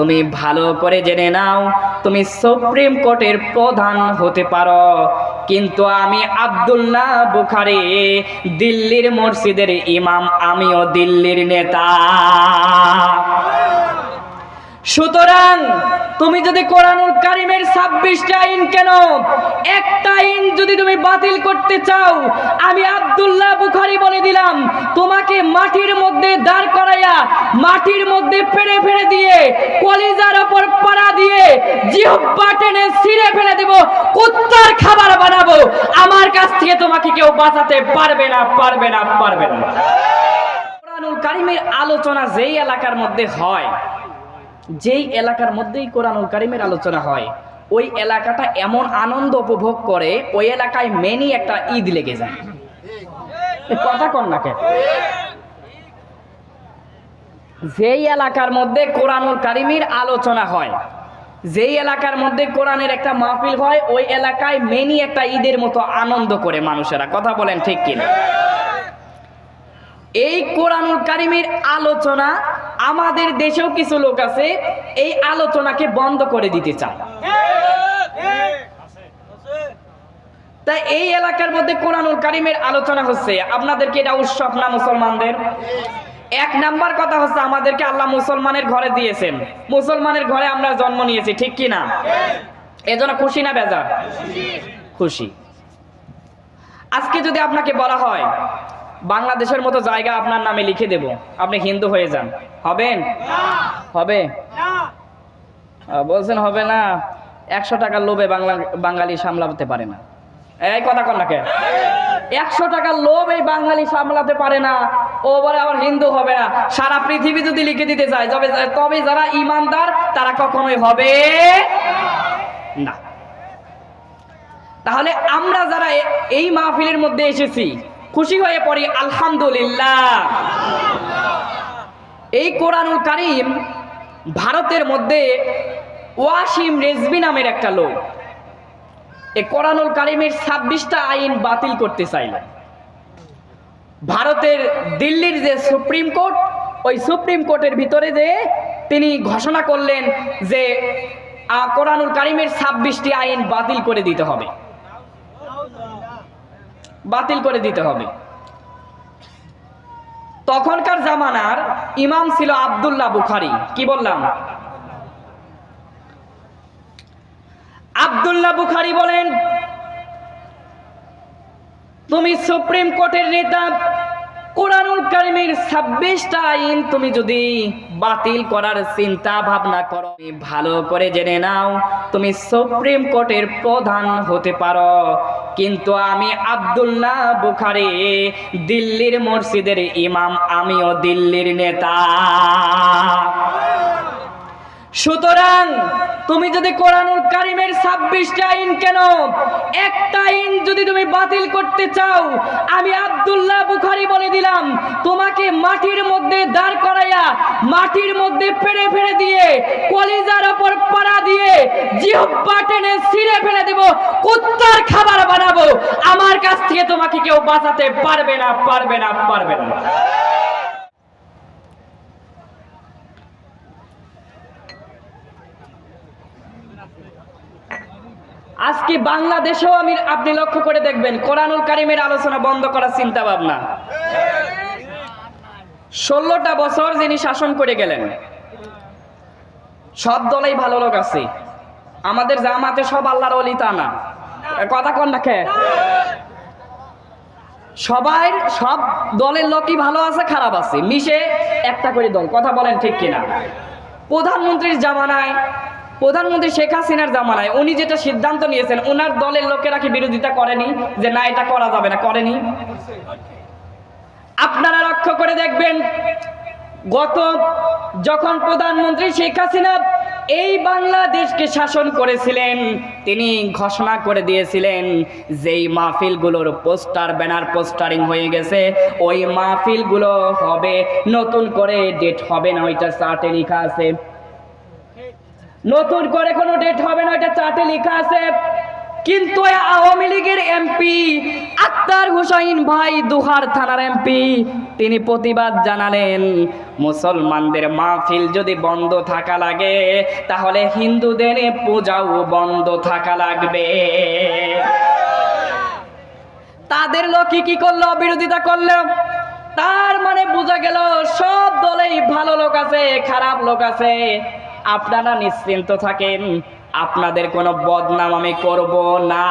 তুমি ভালো করে জেনে নাও, তুমি সুপ্রিম কোর্টের প্রধান হতে পারো। কিন্তু আমি আব্দুল্লাহ বুখারি, দিল্লির মসজিদের ইমাম, আমিও দিল্লির নেতা। সুতরাং তুমি যদি কোরআনুল কারিমের ছাব্বিশটা আইন কেন, একটা আইন যদি তুমি বাতিল করতে চাও, আমি আব্দুল্লাহ বুখারি বলে দিলাম, তোমাকে মাটির মধ্যে দাঁড় করাইয়া, মাটির মধ্যে ফেড়ে ফেড়ে দিয়ে ওপর পাড়া দিয়ে জিহ্বা টেনে ছিঁড়ে ফেলে দেব, কুত্তার খাবার বানাবো। আমার কাছ থেকে তোমাকে কেউ বাঁচাতে পারবে না পারবে না পারবে না। কোরআনুল কারিমের আলোচনা যেই এলাকার মধ্যে হয়, যেই এলাকার মধ্যেই কোরআনুল কারিমের আলোচনা হয়, ওই এলাকাটা এমন আনন্দ উপভোগ করে, ওই এলাকায় মেনি একটা ঈদ লেগে যায়। কথা কন না কেন? যেই এলাকার মধ্যে কোরআনুল কারিমের আলোচনা হয়, যেই এলাকার মধ্যে কোরআনের একটা মাহফিল হয়, ওই এলাকায় মেনি একটা ঈদের মতো আনন্দ করে মানুষেরা। কথা বলেন ঠিক কিনা? এই কোরআনুল কারিমের আলোচনা আমাদের দেশেও কিছু লোক আছে, এই আলোচনাকে বন্ধ করে দিতে চায়। এই এলাকার মধ্যে কোরআনুল কারিমের আলোচনা হচ্ছে আপনাদেরকে এটা উৎসব না মুসলমানদের? এক নাম্বার কথা হচ্ছে আমাদেরকে আল্লাহ মুসলমানের ঘরে দিয়েছেন। মুসলমানের ঘরে আমরা জন্ম নিয়েছি, ঠিক কি না এজন্য খুশি না বেজার? খুশি। আজকে যদি আপনাকে বলা হয়, বাংলাদেশের মতো জায়গা আপনার নামে লিখে দেব, আপনি হিন্দু হয়ে যান। হবেন? হবে? বলছেন হবে না, একশো টাকার লোভে বাংলা, বাঙালি সামলাতে পারে না। এই কথা কন নাকে একশো টাকার লোভ এই বাঙালি সামলাতে পারে না। ও বলে আবার হিন্দু হবে না। সারা পৃথিবী যদি লিখে দিতে চায়, তবে তবে যারা ইমানদার, তারা কখনোই হবে না। তাহলে আমরা যারা এই মাহফিলের মধ্যে এসেছি, খুশি হয়ে পড়ি, আলহামদুলিল্লাহ। এই কোরআনুল কারিম ভারতের মধ্যে ওয়াসিম রেজবি নামের একটা লোক এই কোরআনুল কারিমের ছাব্বিশটা আইন বাতিল করতে চাইলেন ভারতের দিল্লির যে সুপ্রিম কোর্ট, ওই সুপ্রিম কোর্টের ভিতরে যে তিনি ঘোষণা করলেন যে কোরআনুল কারিমের ছাব্বিশটি আইন বাতিল করে দিতে হবে। বাতিল করে দিতে হবে। তখনকার জামানার ইমাম ছিল আব্দুল্লাহ বুখারি। কি বললাম? আব্দুল্লাহ বুখারি বলেন তুমি সুপ্রিম কোর্টের নেতা, কোরআনুল কারিমের ছাব্বিশটা আইন তুমি যদি বাতিল করার চিন্তা ভাবনা করো ভালো করে জেনে নাও, তুমি সুপ্রিম কোর্টের প্রধান হতে পারো। কিন্তু আমি আব্দুল্লাহ বুখারি, দিল্লির মসজিদের ইমাম, আমিও দিল্লির নেতা। সুতরাং তুমি যদি কোরআনুল কারিমের ছাব্বিশটা আইন কেন? একটা আইন যদি তুমি বাতিল করতে চাও, আমি আব্দুল্লাহ বুখারি বলে দিলাম, তোমাকে মাটির মধ্যে দাঁড় করাইয়া, মাটির মধ্যে ফেড়ে ফেড়ে দিয়ে, কলিজার ওপর পাড়া দিয়ে, জিহ্বা টেনে ছিঁড়ে ফেলে দেব, কুত্তার খাবার বানাবো। আমার কাছ থেকে তোমাকে কেউ বাঁচাতে পারবে না পারবে না পারবে না। আজকে বাংলাদেশেও আমি, আপনি লক্ষ্য করে দেখবেন, কোরআনুল কারিমের আলোচনা বন্ধ করার চিন্তা ভাবনা ষোলোটা বছর যিনি শাসন করে গেলেন, সব দলেই ভালো লোক আছে। আমাদের জামাতে সব আল্লাহর অলি তা না। কথা কন খেয়ে সবাই, সব দলের লোকই ভালো আছে, খারাপ আছে। মিশে একটা করে দল, কথা বলেন ঠিক কিনা। প্রধানমন্ত্রীর জামানায় প্রধানমন্ত্রী শেখ হাসিনার জামানায় উনি যেটা সিদ্ধান্ত নিয়েছেন ওনার দলের লোকেরা কি বিরোধিতা করেনি? যে না, এটা করা যাবে না, করেনি। আপনারা লক্ষ্য করে দেখবেন, গত যখন প্রধানমন্ত্রী শেখ হাসিনা এই বাংলাদেশকে শাসন করেছিলেন, তিনি ঘোষণা করে দিয়েছিলেন যেই মাহফিলগুলোর পোস্টার, ব্যানার পোস্টারিং হয়ে গেছে, ওই মাহফিলগুলো হবে, নতুন করে ডেট হবে না, ওইটা চার্টে লেখা আছে। নতুন করে কোনো ডেট হবে না, এটা চার্টে লেখা আছে। কিন্তু আওয়ামী লীগের এমপি আক্তার হুসাইন ভাই দুহার থানার এমপি তিনি প্রতিবাদ জানালেন, মুসলমানদের মাহফিল যদি বন্ধ থাকা লাগে, তাহলে হিন্দুদের পূজাও বন্ধ থাকা লাগবে। তাদের লোকই কি করল, বিরোধিতা করল? তার মানে বোঝা গেল সব দলেই ভালো লোক আছে, খারাপ লোক আছে। আপনারা নিশ্চিন্ত থাকেন আপনাদের কোনো বদনাম আমি করব না।